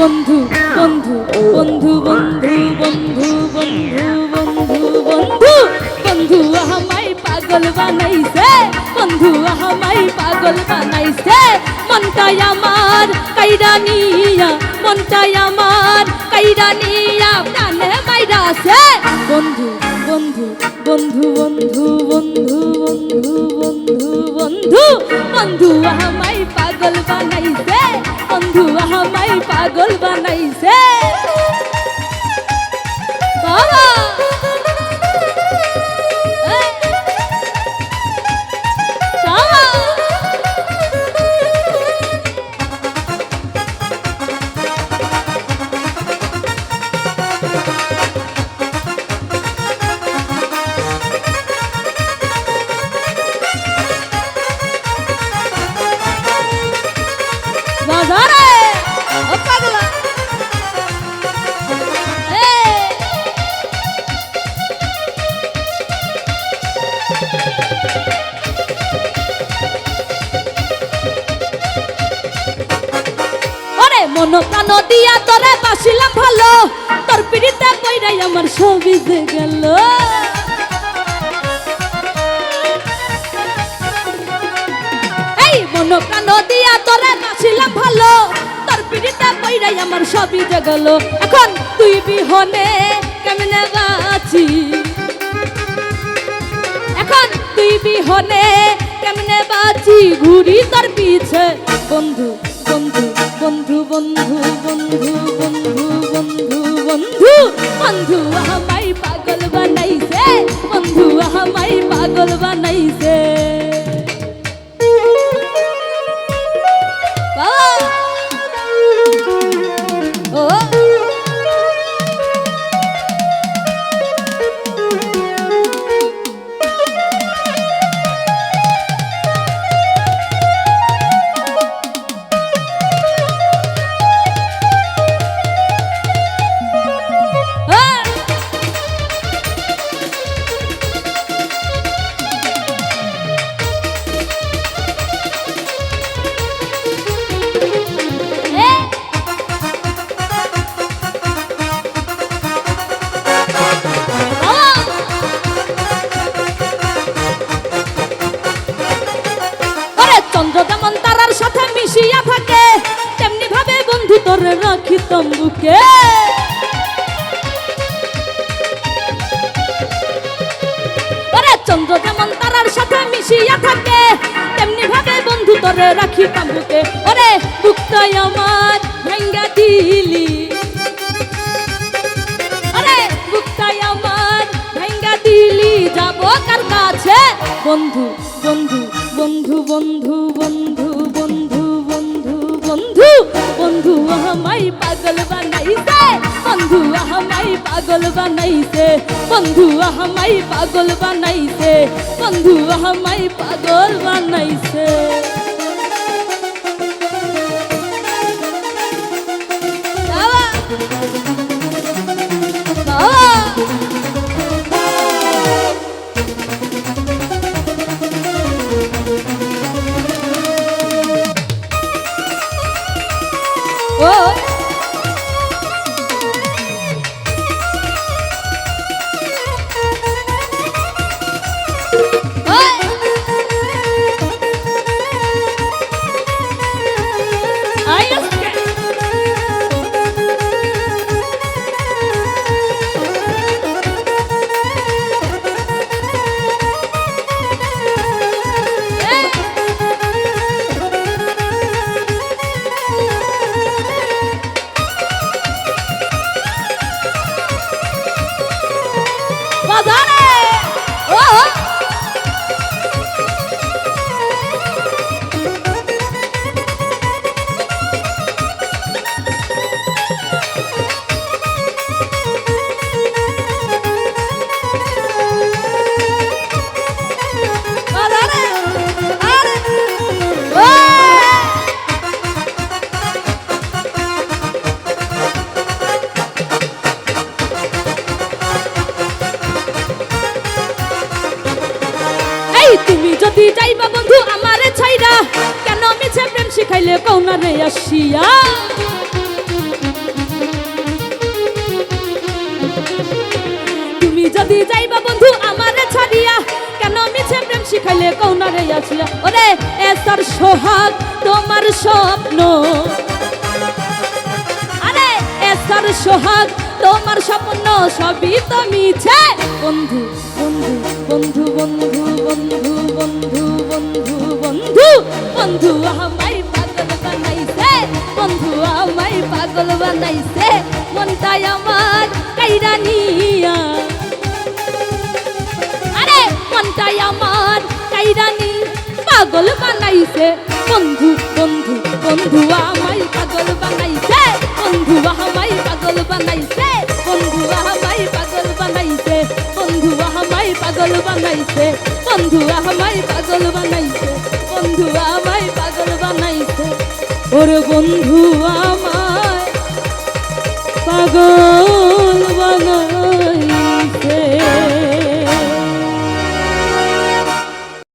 বন্ধু বন্ধু বন্ধু বন্ধু বন্ধু বন্ধু বন্ধু বন্ধু বন্ধু আমাই পাগল বানাইছে বন্ধু আমাই পাগল বানাইছে মনটাই আমার কাইরা নিয়া মনটাই আমার কাইরা নিয়া প্রাণে মাইরাছে বন্ধু বন্ধু বন্ধু বন্ধু বন্ধু বন্ধু বন্ধু বন্ধু বন্ধু আমাই পাগল আমাই পাগল বানাই মন প্রাণ দিয়া তোরে বাসিলাম ভালো। তোর পিড়িতে কইরাই আমার ছবি যে গেল। এই মন প্রাণ দিয়া তোরে বাসিলাম ভালো। তোর পিড়িতে কইরাই আমার ছবি যে গেল। এখন তুই বিহনে কেমনে বাঁচি? এখন তুই বিহনে কেমনে বাঁচি? ঘুরি তোর পিছে, বন্ধু। বন্ধু বন্ধু বন্ধু বন্ধু বন্ধু বন্ধু বন্ধু। বন্ধু আমাই পাগল বানাইছে, বন্ধু আমাই পাগল বানাইছে। চন্দ্র যেমন তারার সাথে মিশিয়া থাকে, তেমনি ভাবে বন্ধু তোর রাখি তম্বুকে। ওরে চন্দ্র যেমন তারার সাথে মিশিয়া থাকে, তেমনি ভাবে বন্ধু তোর রাখি তম্বুকে। ওরে বুকটাই আমার ভাঙ্গা দিলি। আরে বুকটাই আমার ভাঙ্গা দিলি, যাব কার কাছে? বন্ধু বন্ধু বন্ধু বন্ধু বন্ধু বন্ধু বন্ধু বন্ধু বন্ধু আমাই পাগল বানাইছে, বন্ধু আমাই পাগল বানাইছে, বন্ধু আমাই পাগল বানাইছে, বন্ধু আমাই পাগল বানাইছে। বাবা বাবা! Whoa. যদি যাইবা বন্ধু আমারে ছাইরা, কেন মিছে প্রেম শিখাইলে কৌনা রে আসিয়া? তুমি যদি যাইবা বন্ধু আমারে ছাড়িয়া, কেন মিছে প্রেম শিখাইলে কৌনা রে আসিয়া? ওরে, এ তার সোহাগ, তোমার স্বপ্ন। আরে, এ তার সোহাগ তোমার স্বপ্ন সবই তো মিছে। বন্ধু বন্ধু বন্ধু বন্ধু বন্ধু বন্ধু বন্ধু বন্ধু বন্ধু আমায় পাগল বানাইছে। বন্ধু আমায় পাগল বানাইছে। মনটাই আমার কাইরা নিয়া। আরে, মনটাই আমার কাইরানি পাগল বানাইছে। বন্ধু বন্ধু বন্ধু আমায় বানাইছে বন্ধু আমায় পাগল বানাইছে বন্ধু আমায় পাগল বানাইছে। ওর বন্ধু আমায় পাগল